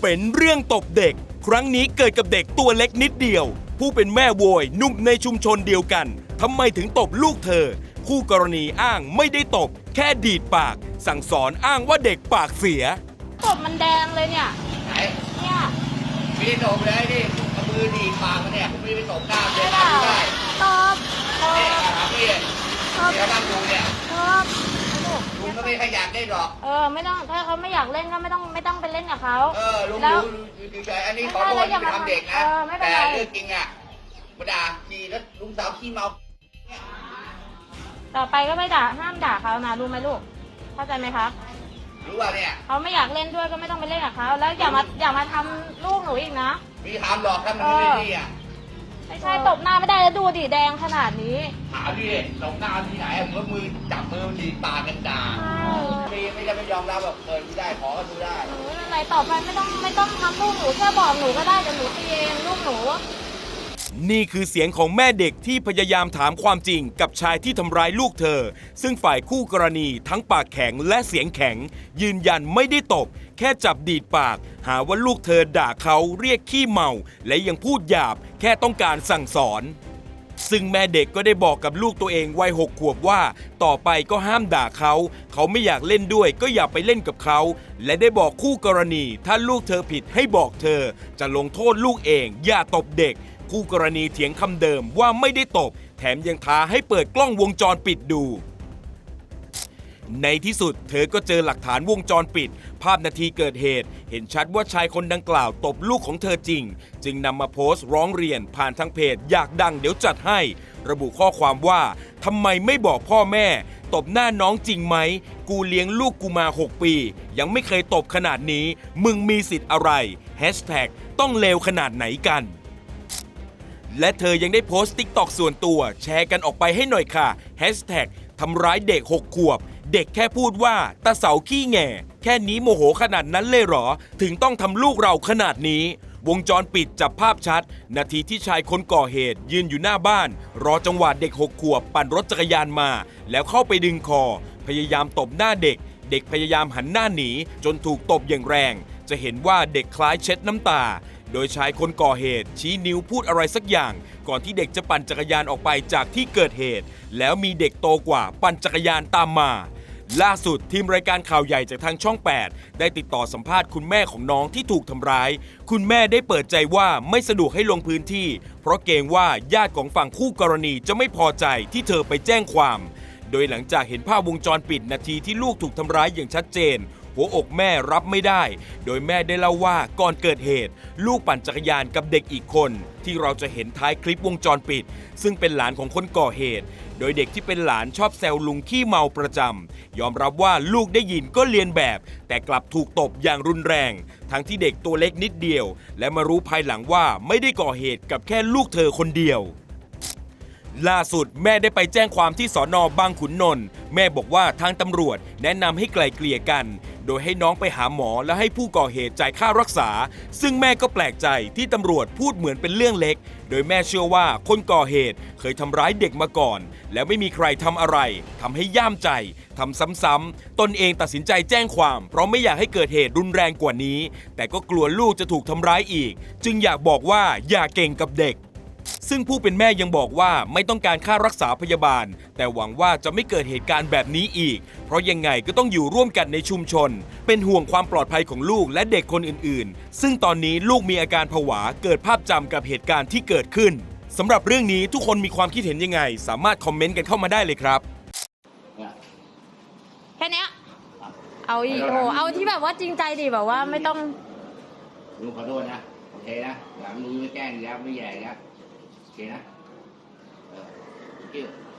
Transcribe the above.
เป็นเรื่องตบเด็ก ครั้งนี้เกิดกับเด็กตัวเล็กนิดเดียว ผู้เป็นแม่โวยหนุ่มในชุมชนเดียวกันทำไมถึงตบลูกเธอ คู่กรณีอ้างไม่ได้ตบ แค่ดีดปาก สั่งสอนอ้างว่าเด็กปากเสียกบมันแดงเลยเนี่ยไหนเนี่ยไม่ได้ตบเลยนี่เอามือดีดปากมันเนี่ยผมไม่ได้ไปตบหน้าเลไม่ยเปล่าทำไม่ได้ตบตเนี่ยบครับพี่ตบเดี๋ยวนั่งดูเนี่ยตบ ลูกลุงก็ไม่ขยันได้หรอก เออไม่ต้องถ้าเขาไม่อยากเล่นก็ไม่ต้องไม่ต้องไปเล่นกับเขา เออลุงแล้วรู้อยู่เฉยๆอันนี้ขอโทษที่ไปทำเด็กนะ เออไม่เป็นแต่ไร เรื่องจริงอะมาด่าขี่แล้วลุงสาวขี้เมา ต่อไปก็ไม่ด่าห้ามด่าเขานะรู้ไหมลูกเข้าใจไหมครับรู้ว่าเนี่ย เขาไม่อยากเล่นด้วยก็ไม่ต้องไปเล่นกับเขาแล้วอย่ามาอย่ามาทำลูกหนูอีกนะ มีทำหรอกถ้ามันไม่ได้นี่อะ ไม่ใช่ตบหน้าไม่ได้แล้วดูดิแดงขนาดนี้ถามดิตบหน้าที่ไหนอะผมก็มือจับมือมันดีดปากกันด่าใช่ไม่ไม่ได้ไม่ยอมรับแบบเปิดดูได้ขอก็ดูได้หนูอะไรต่อไปไม่ต้องไม่ต้องทำลูกหนูแค่บอกหนูก็ได้แต่หนูตีเองลูกหนู นี่คือเสียงของแม่เด็กที่พยายามถามความจริงกับชายที่ทำร้ายลูกเธอ ซึ่งฝ่ายคู่กรณีทั้งปากแข็งและเสียงแข็ง ยืนยันไม่ได้ตบ แค่จับดีดปาก หาว่าลูกเธอด่าเขาเรียกขี้เมา และยังพูดหยาบ แค่ต้องการสั่งสอน ซึ่งแม่เด็กก็ได้บอกกับลูกตัวเองวัยหกขวบว่า ต่อไปก็ห้ามด่าเขา เขาไม่อยากเล่นด้วยก็อย่าไปเล่นกับเขา และได้บอกคู่กรณี ถ้าลูกเธอผิดให้บอกเธอ จะลงโทษลูกเอง อย่าตบเด็ก คู่กรณีเถียงคำเดิมว่าไม่ได้ตบ แถมยังท้าให้เปิดกล้องวงจรปิดดู ในที่สุดเธอก็เจอหลักฐานวงจรปิด ภาพนาทีเกิดเหตุ เห็นชัดว่าชายคนดังกล่าวตบลูกของเธอจริง จึงนำมาโพสต์ร้องเรียนผ่านทางเพจอยากดังเดี๋ยวจัดให้ ระบุข้อความว่าทำไมไม่บอกพ่อแม่ ตบหน้าน้องจริงไหม กูเลี้ยงลูกกูมา 6 ปี ยังไม่เคยตบขนาดนี้ มึงมีสิทธิ์อะไรแฮชแท็กต้องเลวขนาดไหนกัน และเธอยังได้โพสต์ติ๊กตอกส่วนตัว แชร์กันออกไปให้หน่อยค่ะแฮชแท็กทำร้ายเด็ก 6 ขวบ เด็กแค่พูดว่าตาเสาขี้แง่ แค่นี้โมโหขนาดนั้นเลยเหรอ ถึงต้องทำลูกเราขนาดนี้ วงจรปิดจับภาพชัด นาทีที่ชายคนก่อเหตุ ยืนอยู่หน้าบ้าน รอจังหวะเด็ก6ขวบ ปั่นรถจักรยานมา แล้วเข้าไปดึงคอ พยายามตบหน้าเด็ก เด็กพยายามหันหน้าหนี จนถูกตบอย่างแรง จะเห็นว่าเด็กคล้ายเช็ดน้ำตา โดยชายคนก่อเหตุ ชี้นิ้วพูดอะไรสักอย่าง ก่อนที่เด็กจะปั่นจักรยานออกไปจากที่เกิดเหตุ แล้วมีเด็กโตกว่าปั่นจักรยานตามมา ล่าสุดทีมรายการข่าวใหญ่จากทางช่อง 8 ได้ติดต่อสัมภาษณ์คุณแม่ของน้องที่ถูกทำร้าย คุณแม่ได้เปิดใจว่าไม่สะดวกให้ลงพื้นที่ เพราะเกรงว่าญาติของฝั่งคู่กรณีจะไม่พอใจที่เธอไปแจ้งความ โดยหลังจากเห็นภาพวงจรปิดนาทีที่ลูกถูกทำร้ายอย่างชัดเจน หัวอกแม่รับไม่ได้ โดยแม่ได้เล่าว่าก่อนเกิดเหตุ ลูกปั่นจักรยานกับเด็กอีกคน ที่เราจะเห็นท้ายคลิปวงจรปิด ซึ่งเป็นหลานของคนก่อเหตุ โดยเด็กที่เป็นหลานชอบแซวลุงขี้เมาประจำยอมรับว่าลูกได้ยินก็เลียนแบบ แต่กลับถูกตบอย่างรุนแรง ทั้งที่เด็กตัวเล็กนิดเดียว และมารู้ภายหลังว่าไม่ได้ก่อเหตุกับแค่ลูกเธอคนเดียวล่าสุดแม่ได้ไปแจ้งความที่สอนอบางขุนนนท์แม่บอกว่าทางตำรวจแนะนำให้ไกลเกลี่ยกัน โดยให้น้องไปหาหมอและให้ผู้ก่อเหตุจ่ายค่ารักษา ซึ่งแม่ก็แปลกใจที่ตำรวจพูดเหมือนเป็นเรื่องเล็ก โดยแม่เชื่อว่าคนก่อเหตุเคยทำร้ายเด็กมาก่อน แล้วไม่มีใครทำอะไรทำให้ย่ามใจทำซ้ำๆตนเองตัดสินใจแจ้งความ เพราะไม่อยากให้เกิดเหตุรุนแรงกว่านี้ แต่ก็กลัวลูกจะถูกทำร้ายอีก จึงอยากบอกว่าอย่าเก่งกับเด็ก ซึ่งผู้เป็นแม่ยังบอกว่าไม่ต้องการค่ารักษาพยาบาล แต่หวังว่าจะไม่เกิดเหตุการณ์แบบนี้อีก เพราะยังไงก็ต้องอยู่ร่วมกันในชุมชน เป็นห่วงความปลอดภัยของลูกและเด็กคนอื่นๆ ซึ่งตอนนี้ลูกมีอาการผวาเกิดภาพจำกับเหตุการณ์ที่เกิดขึ้นสำหรับเรื่องนี้ทุกคนมีความคิดเห็นยังไง สามารถคอมเมนต์กันเข้ามาได้เลยครับเนี่ยแค่เนี้ยเอาอีกโอ้เอาที่แบบว่าจริงใจดิแบบว่าไม่ต้อง ลุงขอโทษนะ โอเคนะหลังลุงไม่แกล้งอีกแล้วไม่แย่อีกแล้ว ya. Thank you.